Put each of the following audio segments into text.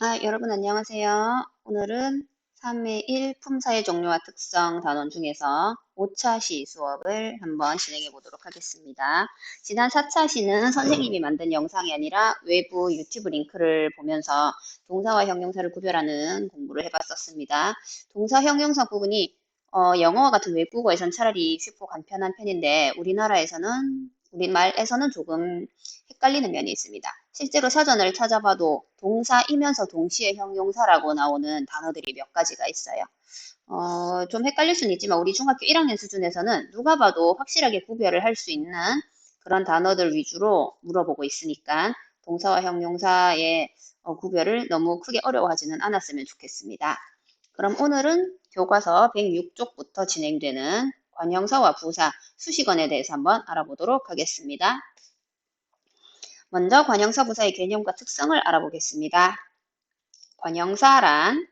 아, 여러분 안녕하세요. 오늘은 3회 1 품사의 종류와 특성 단원 중에서 5차 시 수업을 한번 진행해 보도록 하겠습니다. 지난 4차 시는 선생님이 만든 영상이 아니라 외부 유튜브 링크를 보면서 동사와 형용사를 구별하는 공부를 해봤었습니다. 동사 형용사 부분이 어, 영어와 같은 외국어에선 차라리 쉽고 간편한 편인데 우리나라에서는 우리말에서는 조금 헷갈리는 면이 있습니다. 실제로 사전을 찾아봐도 동사이면서 동시에 형용사라고 나오는 단어들이 몇 가지가 있어요. 어, 좀 헷갈릴 수는 있지만 우리 중학교 1학년 수준에서는 누가 봐도 확실하게 구별을 할 수 있는 그런 단어들 위주로 물어보고 있으니까 동사와 형용사의 어, 구별을 너무 크게 어려워하지는 않았으면 좋겠습니다. 그럼 오늘은 교과서 106쪽부터 진행되는 관형사와 부사, 수식어에 대해서 한번 알아보도록 하겠습니다. 먼저 관형사 부사의 개념과 특성을 알아보겠습니다. 관형사란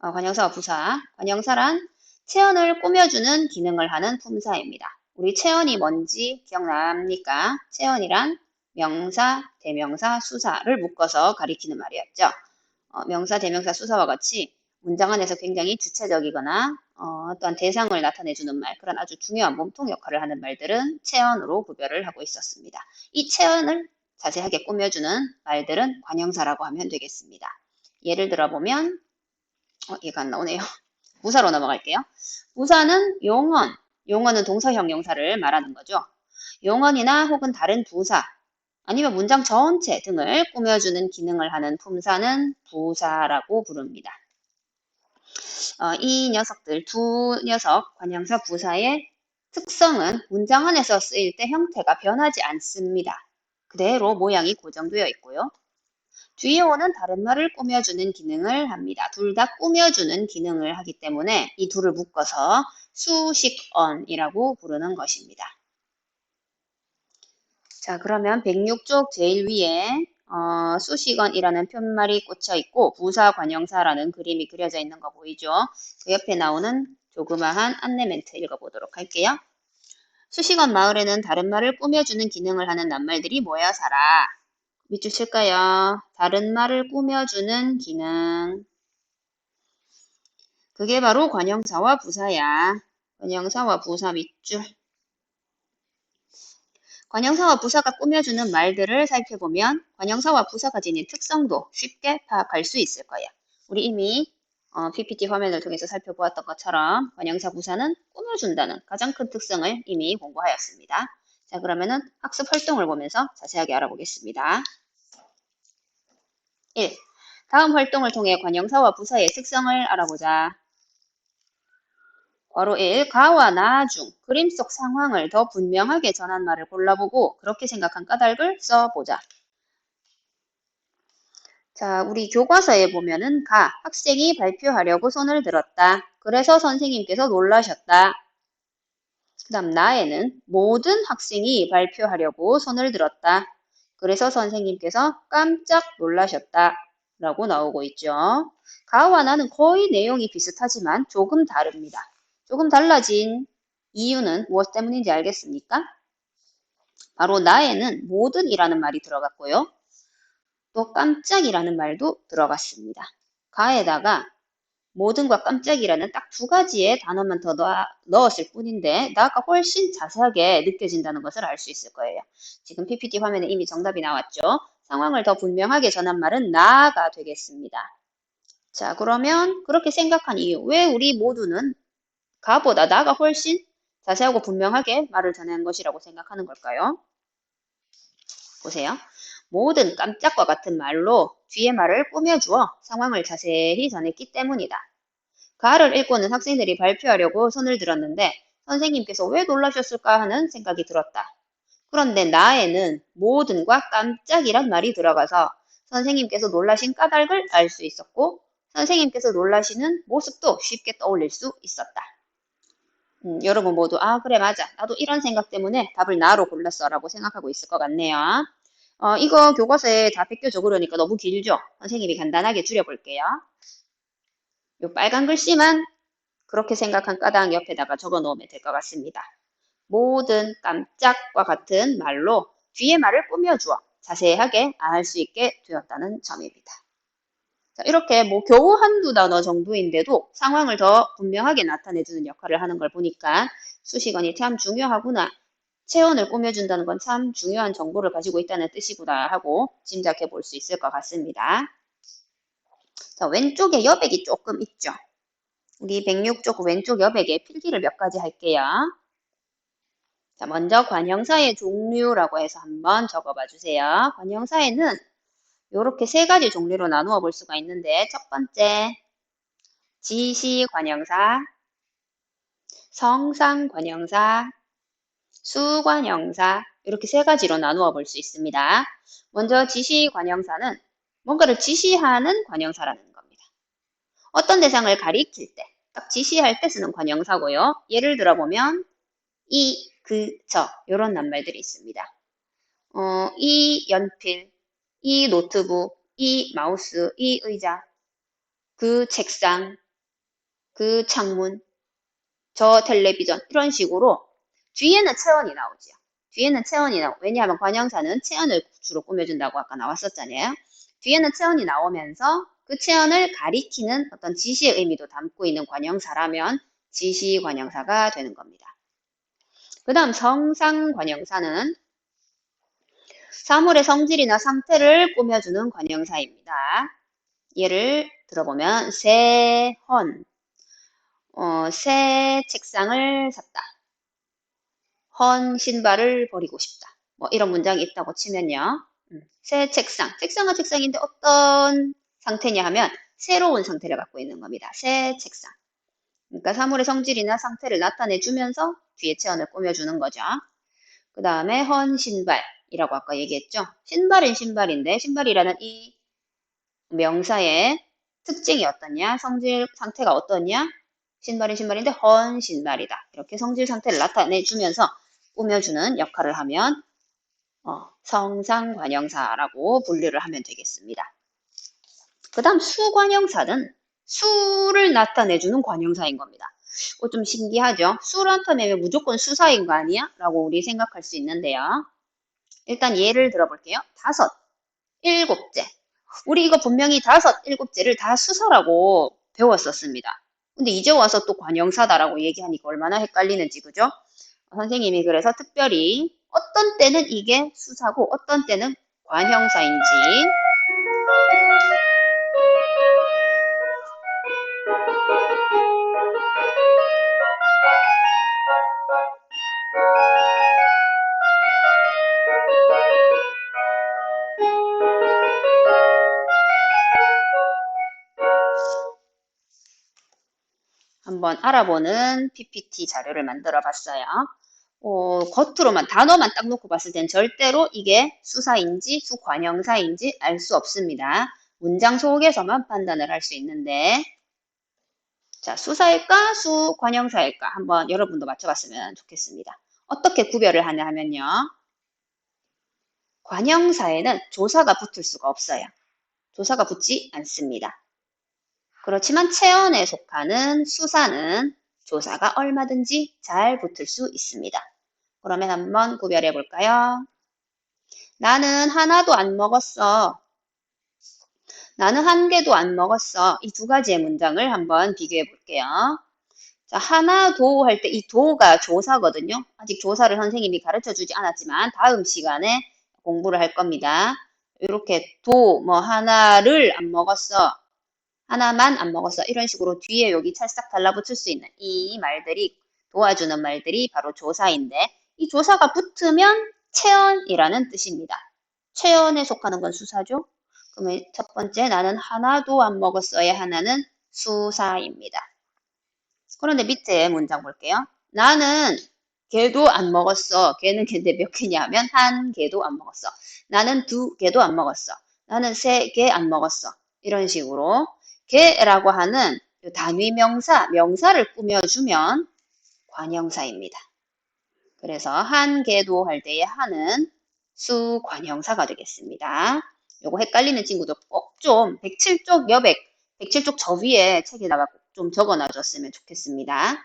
어, 관형사와 부사, 관형사란 체언을 꾸며주는 기능을 하는 품사입니다. 우리 체언이 뭔지 기억납니까? 체언이란 명사, 대명사, 수사를 묶어서 가리키는 말이었죠. 어, 명사, 대명사, 수사와 같이 문장 안에서 굉장히 주체적이거나 어, 떠한 대상을 나타내주는 말, 그런 아주 중요한 몸통 역할을 하는 말들은 체언으로 구별을 하고 있었습니다. 이 체언을 자세하게 꾸며주는 말들은 관형사라고 하면 되겠습니다. 예를 들어보면 어, 얘가 안 나오네요. 부사로 넘어갈게요. 부사는 용언, 용언은 동사 형용사를 말하는 거죠. 용언이나 혹은 다른 부사, 아니면 문장 전체 등을 꾸며주는 기능을 하는 품사는 부사라고 부릅니다. 어, 이 녀석들, 두 녀석, 관형사 부사의 특성은 문장 안에서 쓰일 때 형태가 변하지 않습니다. 그대로 모양이 고정되어 있고요. 뒤에 오는 다른 말을 꾸며주는 기능을 합니다. 둘 다 꾸며주는 기능을 하기 때문에 이 둘을 묶어서 수식언이라고 부르는 것입니다. 자, 그러면 106쪽 제일 위에 어, 수식언이라는 편말이 꽂혀 있고 부사 관형사라는 그림이 그려져 있는 거 보이죠? 그 옆에 나오는 조그마한 안내 멘트 읽어보도록 할게요. 수식언 마을에는 다른 말을 꾸며주는 기능을 하는 낱말들이 모여 살아. 밑줄 칠까요? 다른 말을 꾸며주는 기능. 그게 바로 관형사와 부사야. 관형사와 부사 밑줄. 관형사와 부사가 꾸며주는 말들을 살펴보면 관형사와 부사가 지닌 특성도 쉽게 파악할 수 있을 거예요. 우리 이미 어, PPT 화면을 통해서 살펴보았던 것처럼 관형사 부사는 꾸며준다는 가장 큰 특성을 이미 공부하였습니다. 자 그러면은 학습 활동을 보면서 자세하게 알아보겠습니다. 1. 다음 활동을 통해 관형사와 부사의 특성을 알아보자. 괄호 1. 가와 나 중 그림 속 상황을 더 분명하게 전한 말을 골라보고 그렇게 생각한 까닭을 써보자. 자, 우리 교과서에 보면은 가, 학생이 발표하려고 손을 들었다. 그래서 선생님께서 놀라셨다. 그 다음 나에는 모든 학생이 발표하려고 손을 들었다. 그래서 선생님께서 깜짝 놀라셨다. 라고 나오고 있죠. 가와 나는 거의 내용이 비슷하지만 조금 다릅니다. 조금 달라진 이유는 무엇 때문인지 알겠습니까? 바로 나에는 모든이라는 말이 들어갔고요. 또 깜짝이라는 말도 들어갔습니다. 가에다가 모든과 깜짝이라는 딱 두 가지의 단어만 더 넣었을 뿐인데 나가 훨씬 자세하게 느껴진다는 것을 알 수 있을 거예요. 지금 PPT 화면에 이미 정답이 나왔죠. 상황을 더 분명하게 전한 말은 나가 되겠습니다. 자 그러면 그렇게 생각한 이유 왜 우리 모두는 가보다 나가 훨씬 자세하고 분명하게 말을 전한 것이라고 생각하는 걸까요? 보세요. 모든 깜짝과 같은 말로 뒤에 말을 꾸며주어 상황을 자세히 전했기 때문이다. 가를 읽고는 학생들이 발표하려고 손을 들었는데 선생님께서 왜 놀라셨을까 하는 생각이 들었다. 그런데 나에는 모든과 깜짝이란 말이 들어가서 선생님께서 놀라신 까닭을 알 수 있었고 선생님께서 놀라시는 모습도 쉽게 떠올릴 수 있었다. 음, 여러분 모두 아 그래 맞아 나도 이런 생각 때문에 답을 나로 골랐어 라고 생각하고 있을 것 같네요. 어, 이거 교과서에 다 베껴 적으려니까 너무 길죠? 선생님이 간단하게 줄여볼게요. 요 빨간 글씨만 그렇게 생각한 까닭 옆에다가 적어 놓으면 될 것 같습니다. 모든 깜짝과 같은 말로 뒤에 말을 꾸며주어 자세하게 알 수 있게 되었다는 점입니다. 자, 이렇게 뭐 겨우 한두 단어 정도인데도 상황을 더 분명하게 나타내주는 역할을 하는 걸 보니까 수식어니 참 중요하구나. 체온을 꾸며준다는 건 참 중요한 정보를 가지고 있다는 뜻이구나 하고 짐작해 볼 수 있을 것 같습니다. 자, 왼쪽에 여백이 조금 있죠. 우리 106쪽 왼쪽 여백에 필기를 몇 가지 할게요. 자, 먼저 관형사의 종류라고 해서 한번 적어봐 주세요. 관형사에는 이렇게 세 가지 종류로 나누어 볼 수가 있는데 첫 번째 지시 관형사, 성상 관형사, 수관형사 이렇게 세 가지로 나누어 볼 수 있습니다. 먼저 지시 관형사는 뭔가를 지시하는 관형사라는 겁니다. 어떤 대상을 가리킬 때, 딱 지시할 때 쓰는 관형사고요. 예를 들어 보면 이, 그, 저 이런 낱말들이 있습니다. 어, 이 연필, 이 노트북, 이 마우스, 이 의자, 그 책상, 그 창문, 저 텔레비전 이런 식으로 뒤에는 체온이 나오죠. 뒤에는 체온이 나오. 왜냐하면 관형사는 체온을 주로 꾸며준다고 아까 나왔었잖아요. 뒤에는 체온이 나오면서 그 체온을 가리키는 어떤 지시의 의미도 담고 있는 관형사라면 지시 관형사가 되는 겁니다. 그 다음 성상 관형사는 사물의 성질이나 상태를 꾸며주는 관형사입니다. 예를 들어보면 새 헌, 어, 새 책상을 샀다. 헌 신발을 버리고 싶다. 뭐 이런 문장이 있다고 치면요. 음, 새 책상, 책상은 책상인데 어떤 상태냐 하면 새로운 상태를 갖고 있는 겁니다. 새 책상. 그러니까 사물의 성질이나 상태를 나타내 주면서 뒤에 체온을 꾸며주는 거죠. 그 다음에 헌 신발 이라고 아까 얘기했죠. 신발은 신발인데 신발이라는 이 명사의 특징이 어떠냐, 성질 상태가 어떠냐, 신발은 신발인데 헌 신발이다. 이렇게 성질 상태를 나타내 주면서 꾸며주는 역할을 하면 어, 성상관형사라고 분류를 하면 되겠습니다. 그 다음 수관형사는 수를 나타내주는 관형사인 겁니다. 어, 좀 신기하죠? 수를 나타내면 무조건 수사인 거 아니야? 라고 우리 생각할 수 있는데요. 일단 예를 들어볼게요. 다섯, 일곱째. 우리 이거 분명히 다섯, 일곱째를 다 수사라고 배웠었습니다. 근데 이제 와서 또 관형사다라고 얘기하니까 얼마나 헷갈리는지, 그죠? 선생님이 그래서 특별히 어떤 때는 이게 수사고 어떤 때는 관형사인지 한번 알아보는 PPT 자료를 만들어 봤어요. 어, 겉으로만 단어만 딱 놓고 봤을 땐 절대로 이게 수사인지 수관형사인지 알 수 없습니다. 문장 속에서만 판단을 할 수 있는데 자 수사일까 수관형사일까 한번 여러분도 맞춰봤으면 좋겠습니다. 어떻게 구별을 하냐 하면요. 관형사에는 조사가 붙을 수가 없어요. 조사가 붙지 않습니다. 그렇지만 체언에 속하는 수사는 조사가 얼마든지 잘 붙을 수 있습니다. 그러면 한번 구별해 볼까요? 나는 하나도 안 먹었어. 나는 한 개도 안 먹었어. 이 두 가지의 문장을 한번 비교해 볼게요. 자, 하나도 할 때 이 도가 조사거든요. 아직 조사를 선생님이 가르쳐 주지 않았지만 다음 시간에 공부를 할 겁니다. 이렇게 도, 뭐 하나를 안 먹었어. 하나만 안 먹었어. 이런 식으로 뒤에 여기 찰싹 달라붙을 수 있는 이 말들이 도와주는 말들이 바로 조사인데 이 조사가 붙으면 체언이라는 뜻입니다. 체언에 속하는 건 수사죠. 그러면 첫 번째 나는 하나도 안 먹었어의 하나는 수사입니다. 그런데 밑에 문장 볼게요. 나는 개도 안 먹었어. 개는 개인데 몇 개냐면 한 개도 안 먹었어. 나는 두 개도 안 먹었어. 나는 세 개 안 먹었어. 이런 식으로 개라고 하는 단위 명사, 명사를 꾸며주면 관형사입니다. 그래서 한 개도 할 때의 한은 수 관형사가 되겠습니다. 요거 헷갈리는 친구도 꼭 좀 107쪽 여백, 107쪽 저 위에 책에다가 꼭 좀 적어 놔 줬으면 좋겠습니다.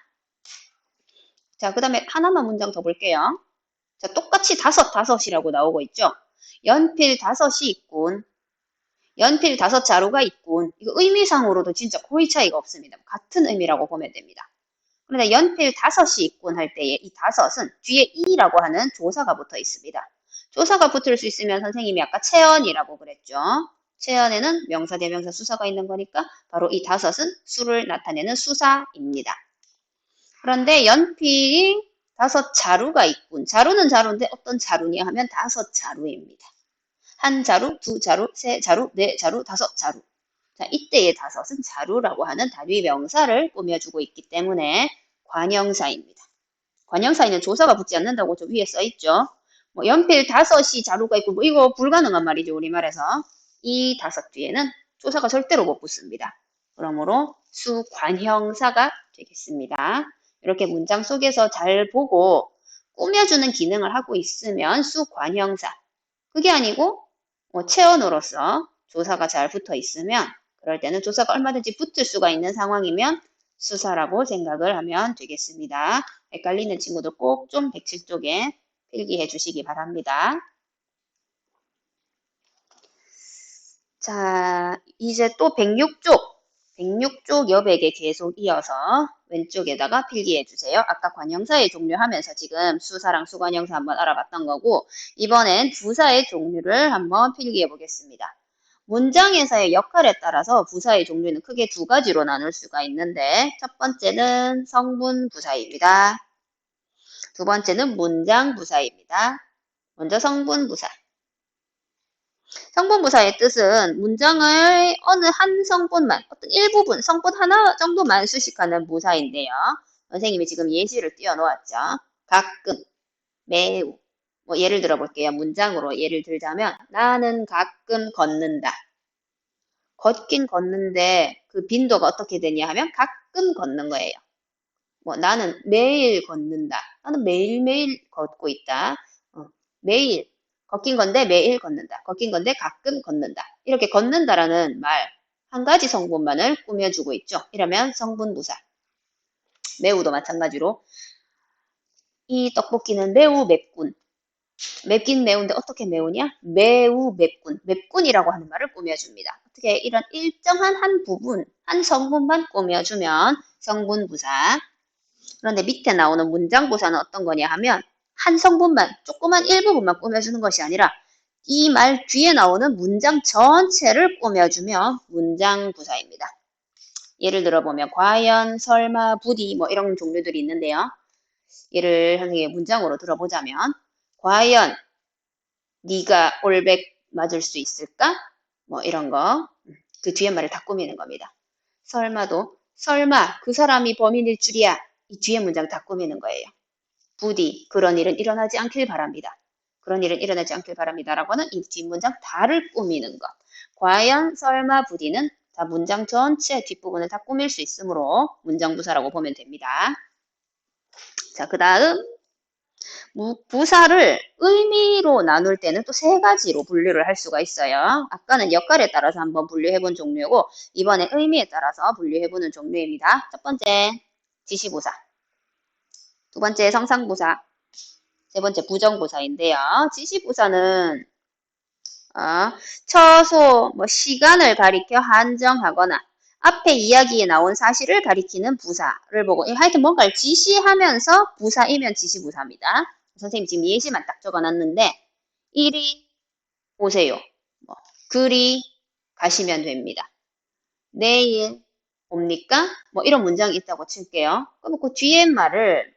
자, 그 다음에 하나만 문장 더 볼게요. 자, 똑같이 다섯, 다섯이라고 나오고 있죠. 연필 다섯이 있군. 연필 다섯 자루가 있군. 이거 의미상으로도 진짜 거의 차이가 없습니다. 같은 의미라고 보면 됩니다. 그런데 연필 다섯이 있군 할 때에 이 다섯은 뒤에 이라고 하는 조사가 붙어 있습니다. 조사가 붙을 수 있으면 선생님이 아까 체언이라고 그랬죠. 체언에는 명사, 대명사, 수사가 있는 거니까 바로 이 다섯은 수를 나타내는 수사입니다. 그런데 연필 다섯 자루가 있군. 자루는 자루인데 어떤 자루냐 하면 다섯 자루입니다. 한 자루, 두 자루, 세 자루, 네 자루, 다섯 자루. 자, 이때의 다섯은 자루라고 하는 단위 명사를 꾸며주고 있기 때문에 관형사입니다. 관형사에는 조사가 붙지 않는다고 저 위에 써 있죠. 뭐 연필 다섯이 자루가 있고 뭐 이거 불가능한 말이죠 우리말에서 이 다섯 뒤에는 조사가 절대로 못 붙습니다. 그러므로 수관형사가 되겠습니다. 이렇게 문장 속에서 잘 보고 꾸며주는 기능을 하고 있으면 수관형사 그게 아니고 뭐 체언으로서 조사가 잘 붙어 있으면 그럴 때는 조사가 얼마든지 붙을 수가 있는 상황이면 수사라고 생각을 하면 되겠습니다. 헷갈리는 친구들 꼭 좀 107쪽에 필기해 주시기 바랍니다. 자, 이제 또 106쪽, 106쪽 여백에 계속 이어서 왼쪽에다가 필기해 주세요. 아까 관형사의 종류 하면서 지금 수사랑 수관형사 한번 알아봤던 거고, 이번엔 부사의 종류를 한번 필기해 보겠습니다. 문장에서의 역할에 따라서 부사의 종류는 크게 두 가지로 나눌 수가 있는데, 첫 번째는 성분 부사입니다. 두 번째는 문장 부사입니다. 먼저 성분 부사. 성분 부사의 뜻은 문장을 어느 한 성분만, 어떤 일부분, 성분 하나 정도만 수식하는 부사인데요. 선생님이 지금 예시를 띄워 놓았죠. 가끔, 매우. 뭐 예를 들어 볼게요. 문장으로 예를 들자면 나는 가끔 걷는다. 걷긴 걷는데 그 빈도가 어떻게 되냐 하면 가끔 걷는 거예요. 뭐 나는 매일 걷는다. 나는 매일매일 걷고 있다. 어, 매일 걷긴 건데 매일 걷는다. 걷긴 건데 가끔 걷는다. 이렇게 걷는다라는 말 한 가지 성분만을 꾸며주고 있죠. 이러면 성분 부사. 매우도 마찬가지로 이 떡볶이는 매우 맵군. 맵긴 매운데 어떻게 매우냐? 매우 맵군. 맵군이라고 하는 말을 꾸며줍니다. 어떻게 이런 일정한 한 부분, 한 성분만 꾸며주면 성분 부사. 그런데 밑에 나오는 문장 부사는 어떤 거냐 하면 한 성분만, 조그만 일부분만 꾸며주는 것이 아니라 이 말 뒤에 나오는 문장 전체를 꾸며주면 문장부사입니다. 예를 들어보면 과연, 설마, 부디 뭐 이런 종류들이 있는데요. 예를 선생님의 문장으로 들어보자면 과연 네가 올백 맞을 수 있을까? 뭐 이런 거. 그 뒤에 말을 다 꾸미는 겁니다. 설마도 설마 그 사람이 범인일 줄이야. 이 뒤에 문장 다 꾸미는 거예요. 부디 그런 일은 일어나지 않길 바랍니다. 그런 일은 일어나지 않길 바랍니다. 라고는 이 뒷문장 다를 꾸미는 것. 과연, 설마, 부디는 다 문장 전체 뒷부분을 다 꾸밀 수 있으므로 문장부사라고 보면 됩니다. 자, 그 다음 부사를 의미로 나눌 때는 또 세 가지로 분류를 할 수가 있어요. 아까는 역할에 따라서 한번 분류해본 종류고 이번에 의미에 따라서 분류해보는 종류입니다. 첫 번째 지시부사 두 번째 성상부사, 세 번째 부정부사인데요. 지시부사는 어, 처소, 뭐 시간을 가리켜 한정하거나 앞에 이야기에 나온 사실을 가리키는 부사를 보고 하여튼 뭔가를 지시하면서 부사이면 지시부사입니다. 선생님 지금 예시만 딱 적어놨는데 이리 오세요. 뭐, 그리 가시면 됩니다. 내일 옵니까? 뭐 이런 문장이 있다고 칠게요. 그럼 그 뒤에 말을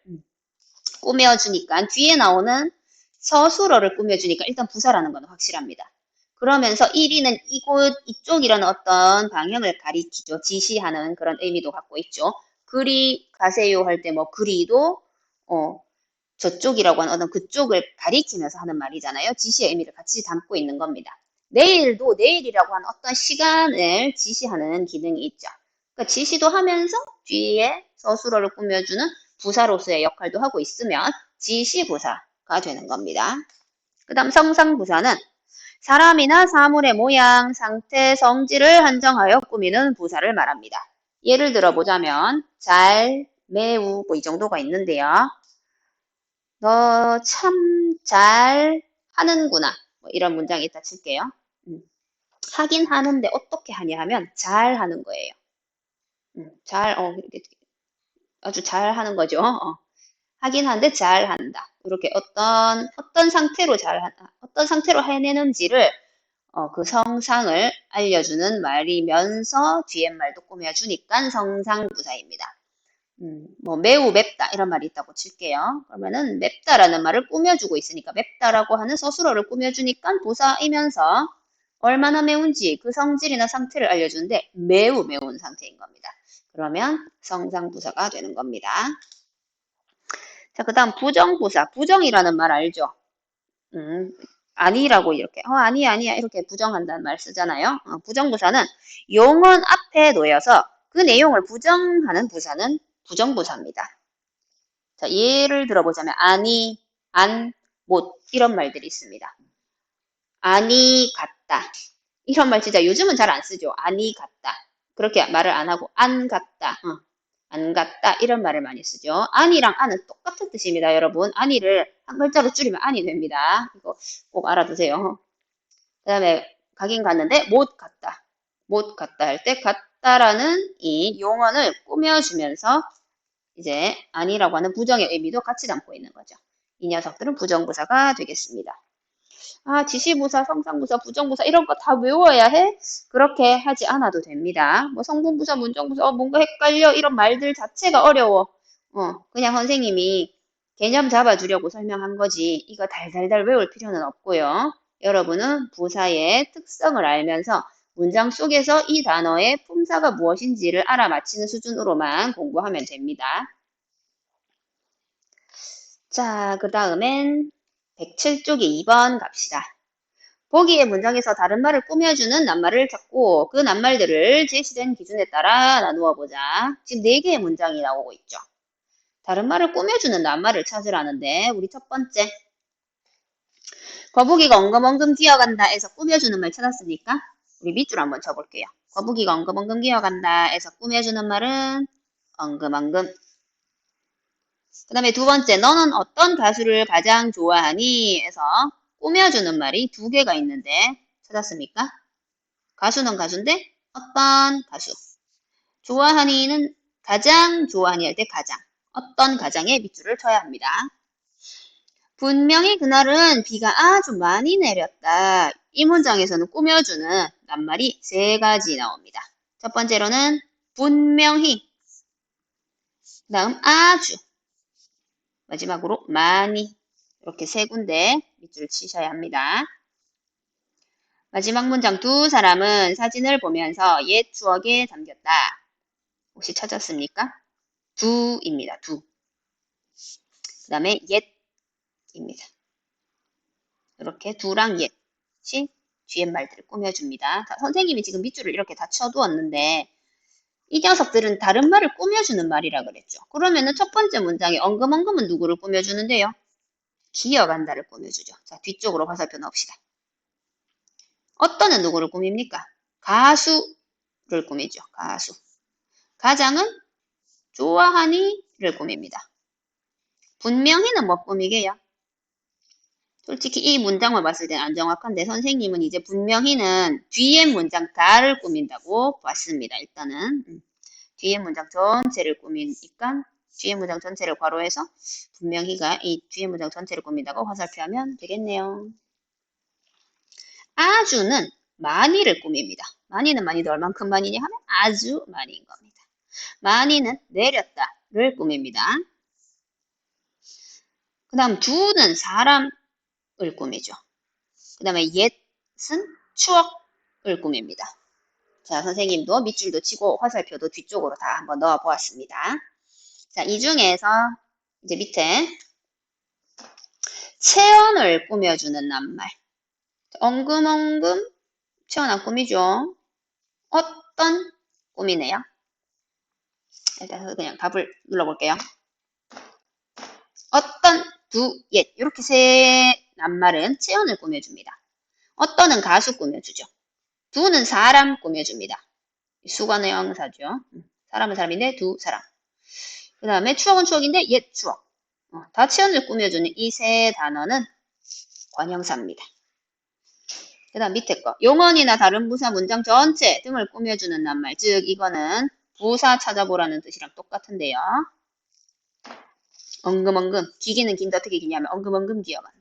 꾸며주니까 뒤에 나오는 서술어를 꾸며주니까 일단 부사라는 건 확실합니다. 그러면서 1위는 이곳 이쪽이라는 어떤 방향을 가리키죠. 지시하는 그런 의미도 갖고 있죠. 그리 가세요 할 때 뭐 그리도 어 저쪽이라고 하는 어떤 그쪽을 가리키면서 하는 말이잖아요. 지시의 의미를 같이 담고 있는 겁니다. 내일도 내일이라고 하는 어떤 시간을 지시하는 기능이 있죠. 그러니까 지시도 하면서 뒤에 서술어를 꾸며주는 부사로서의 역할도 하고 있으면 지시부사가 되는 겁니다. 그 다음 성상부사는 사람이나 사물의 모양, 상태, 성질을 한정하여 꾸미는 부사를 말합니다. 예를 들어보자면 잘, 매우 뭐 이 정도가 있는데요. 너 참 잘 하는구나. 뭐 이런 문장이 있다 칠게요. 음. 하긴 하는데 어떻게 하냐 하면 잘 하는 거예요. 음, 잘, 어, 아주 잘 하는 거죠. 어. 하긴 하는데 잘 한다. 이렇게 어떤, 어떤 상태로 잘, 하- 어떤 상태로 해내는지를 어, 그 성상을 알려주는 말이면서 뒤에 말도 꾸며주니까 성상부사입니다. 음, 뭐 매우 맵다 이런 말이 있다고 칠게요. 그러면은 맵다라는 말을 꾸며주고 있으니까 맵다라고 하는 서술어를 꾸며주니까 부사이면서 얼마나 매운지 그 성질이나 상태를 알려주는데 매우 매운 상태인 겁니다. 그러면 성상부사가 되는 겁니다. 자, 그 다음 부정부사. 부정이라는 말 알죠? 음, 아니라고 이렇게 어 아니 아니야 이렇게 부정한다는 말 쓰잖아요. 어, 부정부사는 용언 앞에 놓여서 그 내용을 부정하는 부사는 부정부사입니다. 자, 예를 들어보자면 아니, 안, 못 이런 말들이 있습니다. 아니 같다 이런 말 진짜 요즘은 잘 안 쓰죠. 아니 같다 그렇게 말을 안 하고 안 같다 어, 안 같다 이런 말을 많이 쓰죠. 아니랑 안은 똑같은 뜻입니다, 여러분. 아니를 한 글자로 줄이면 안이 됩니다. 이거 꼭 알아두세요. 그 다음에 가긴 갔는데 못 갔다. 못 갔다 할 때 갔다라는 이 용언을 꾸며주면서 이제 아니라고 하는 부정의 의미도 같이 담고 있는 거죠. 이 녀석들은 부정부사가 되겠습니다. 아, 지시부사, 성상부사, 부정부사 이런 거 다 외워야 해? 그렇게 하지 않아도 됩니다. 뭐 성분부사, 문정부사, 어, 뭔가 헷갈려 이런 말들 자체가 어려워. 어, 그냥 선생님이 개념 잡아주려고 설명한 거지. 이거 달달달 외울 필요는 없고요. 여러분은 부사의 특성을 알면서 문장 속에서 이 단어의 품사가 무엇인지를 알아맞히는 수준으로만 공부하면 됩니다. 자, 그 다음엔 107쪽에 2번 갑시다. 보기의 문장에서 다른 말을 꾸며주는 낱말을 찾고 그 낱말들을 제시된 기준에 따라 나누어 보자. 지금 4개의 문장이 나오고 있죠. 다른 말을 꾸며주는 낱말을 찾으라는데 우리 첫 번째 거북이가 엉금엉금 기어간다 해서 꾸며주는 말 찾았습니까? 우리 밑줄 한번 쳐볼게요. 거북이가 엉금엉금 기어간다 해서 꾸며주는 말은 엉금엉금 그 다음에 두 번째, 너는 어떤 가수를 가장 좋아하니? 해서 꾸며주는 말이 두 개가 있는데 찾았습니까? 가수는 가수인데 어떤 가수? 좋아하니는 가장 좋아하니 할 때 가장 어떤 가장에 밑줄을 쳐야 합니다. 분명히 그날은 비가 아주 많이 내렸다. 이 문장에서는 꾸며주는 낱말이 세 가지 나옵니다. 첫 번째로는 분명히 그 다음 아주 마지막으로 많이 이렇게 세 군데 밑줄을 치셔야 합니다. 마지막 문장 두 사람은 사진을 보면서 옛 추억에 잠겼다. 혹시 찾았습니까? 두입니다. 두. 그 다음에 옛입니다. 이렇게 두랑 옛이 뒤에 말들을 꾸며줍니다. 자, 선생님이 지금 밑줄을 이렇게 다 쳐두었는데 이 녀석들은 다른 말을 꾸며주는 말이라 그랬죠. 그러면은 첫 번째 문장에 엉금엉금은 누구를 꾸며주는데요? 기어간다를 꾸며주죠. 자, 뒤쪽으로 화살표 넣읍시다. 어떤은 누구를 꾸밉니까? 가수를 꾸미죠. 가수. 가장은 좋아하니를 꾸밉니다. 분명히는 뭐 꾸미게요? 솔직히 이 문장을 봤을 때는 안 정확한데 선생님은 이제 분명히는 뒤에 문장 다를 꾸민다고 봤습니다. 일단은 음. 뒤에 문장 전체를 꾸미니까 뒤에 문장 전체를 괄호해서 분명히가 이 뒤에 문장 전체를 꾸민다고 화살표하면 되겠네요. 아주는 많이를 꾸밉니다. 많이는 많이도 얼만큼 많이냐 하면 아주 많이인 겁니다. 많이는 내렸다를 꾸밉니다. 그 다음 두는 사람 을 꾸미죠. 그 다음에 옛은 추억을 꾸밉니다. 자, 선생님도 밑줄도 치고 화살표도 뒤쪽으로 다 한번 넣어 보았습니다. 자, 이 중에서 이제 밑에 체언을 꾸며주는 낱말. 엉금엉금 체언 안 꾸미죠? 어떤 꾸미네요? 일단 그냥 답을 눌러볼게요. 어떤 두, 옛 이렇게 세 낱말은 체언을 꾸며줍니다. 어떤은 가수 꾸며주죠. 두는 사람 꾸며줍니다. 수관의 형사죠. 음, 사람은 사람인데 두 사람. 그 다음에 추억은 추억인데 옛 추억. 어, 다 체언을 꾸며주는 이 세 단어는 관형사입니다. 그 다음 밑에 거. 용언이나 다른 부사 문장 전체 등을 꾸며주는 낱말. 즉, 이거는 부사 찾아보라는 뜻이랑 똑같은데요. 엉금엉금. 기기는 긴다 어떻게 기냐면 엉금엉금 기어간다.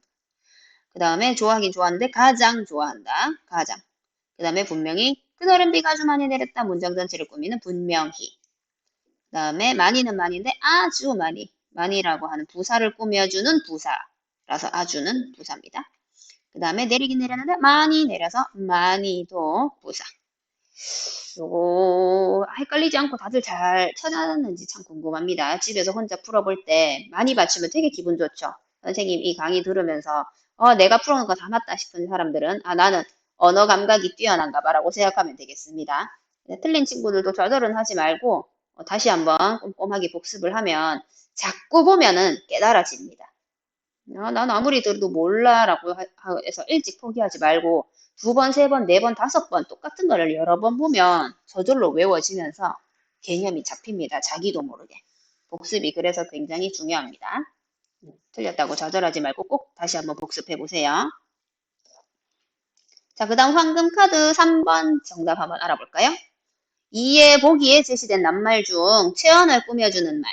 그 다음에 좋아하긴 좋아하는데 가장 좋아한다. 가장. 그 다음에 분명히 그날은 비가 아주 많이 내렸다. 문장 전체를 꾸미는 분명히. 그 다음에 많이는 많이인데 아주 많이. 많이라고 하는 부사를 꾸며주는 부사라서 아주는 부사입니다. 그 다음에 내리긴 내렸는데 많이 내려서 많이도 부사. 요거 헷갈리지 않고 다들 잘 찾아놨는지 참 궁금합니다. 집에서 혼자 풀어볼 때 많이 받치면 되게 기분 좋죠. 선생님 이 강의 들으면서 어, 내가 풀어놓은 거 다 맞다 싶은 사람들은 아 나는 언어 감각이 뛰어난가 봐라고 생각하면 되겠습니다. 네, 틀린 친구들도 좌절은 하지 말고 어, 다시 한번 꼼꼼하게 복습을 하면 자꾸 보면은 깨달아집니다. 아, 난 아무리 들어도 몰라라고 해서 일찍 포기하지 말고 두 번, 세 번, 네 번, 다섯 번 똑같은 거를 여러 번 보면 저절로 외워지면서 개념이 잡힙니다. 자기도 모르게. 복습이 그래서 굉장히 중요합니다. 틀렸다고 좌절하지 말고 꼭 다시 한번 복습해 보세요. 자, 그 다음 황금 카드 3번 정답 한번 알아볼까요? 2의 보기에 제시된 낱말 중 체언을 꾸며주는 말.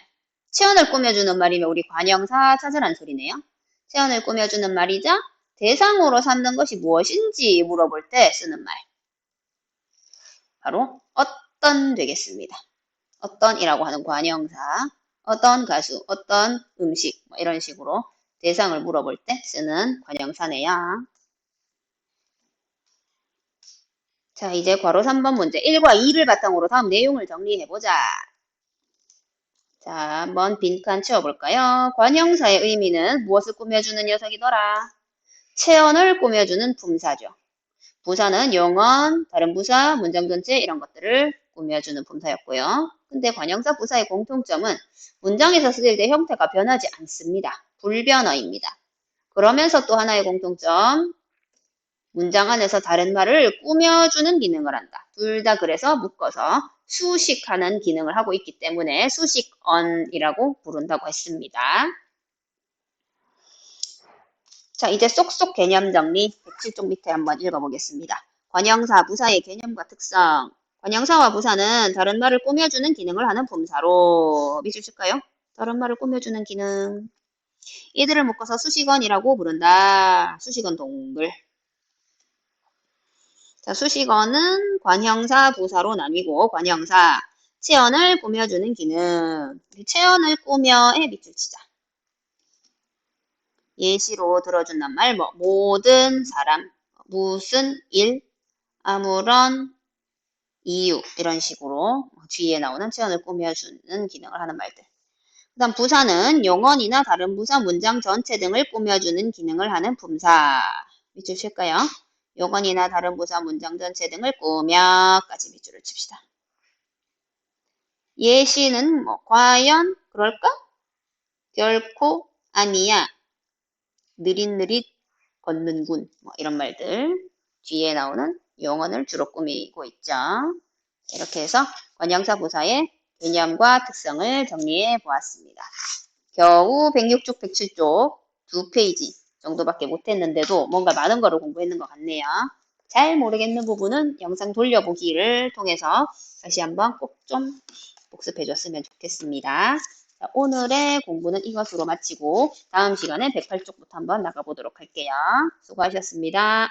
체언을 꾸며주는 말이면 우리 관형사 찾으란 소리네요. 체언을 꾸며주는 말이자 대상으로 삼는 것이 무엇인지 물어볼 때 쓰는 말. 바로 어떤 되겠습니다. 어떤이라고 하는 관형사, 어떤 가수, 어떤 음식 뭐 이런 식으로 대상을 물어볼 때 쓰는 관형사네요. 자, 이제 괄호 3번 문제 1과 2를 바탕으로 다음 내용을 정리해보자. 자, 한번 빈칸 채워볼까요? 관형사의 의미는 무엇을 꾸며주는 녀석이더라? 체언을 꾸며주는 품사죠. 부사는 영언, 다른 부사, 문장 전체 이런 것들을 꾸며주는 품사였고요. 근데 관형사 부사의 공통점은 문장에서 쓰일 때 형태가 변하지 않습니다. 불변어입니다. 그러면서 또 하나의 공통점, 문장 안에서 다른 말을 꾸며주는 기능을 한다. 둘 다 그래서 묶어서 수식하는 기능을 하고 있기 때문에 수식언이라고 부른다고 했습니다. 자, 이제 쏙쏙 개념 정리 107쪽 밑에 한번 읽어보겠습니다. 관형사, 부사의 개념과 특성. 관형사와 부사는 다른 말을 꾸며주는 기능을 하는 품사로 믿으실까요? 다른 말을 꾸며주는 기능. 이들을 묶어서 수식언이라고 부른다. 수식언 동글. 자, 수식어는 관형사, 부사로 나뉘고 관형사, 체언을 꾸며주는 기능. 체언을 꾸며에 밑줄 치자. 예시로 들어준단 말, 뭐, 모든 사람, 무슨 일, 아무런 이유, 이런 식으로 뒤에 나오는 체언을 꾸며주는 기능을 하는 말들. 그 다음 부사는 용언이나 다른 부사 문장 전체 등을 꾸며주는 기능을 하는 품사. 밑줄 칠까요? 요건이나 다른 부사 문장 전체 등을 꾸며까지 밑줄을 칩시다. 예시는 뭐 과연 그럴까? 결코 아니야. 느릿느릿 걷는군. 뭐 이런 말들 뒤에 나오는 용언을 주로 꾸미고 있죠. 이렇게 해서 관형사 부사의 개념과 특성을 정리해 보았습니다. 겨우 106쪽, 107쪽 두 페이지 정도밖에 못했는데도 뭔가 많은 거를 공부했는 것 같네요. 잘 모르겠는 부분은 영상 돌려보기를 통해서 다시 한번 꼭 좀 복습해 줬으면 좋겠습니다. 자, 오늘의 공부는 이것으로 마치고 다음 시간에 108쪽부터 한번 나가보도록 할게요. 수고하셨습니다.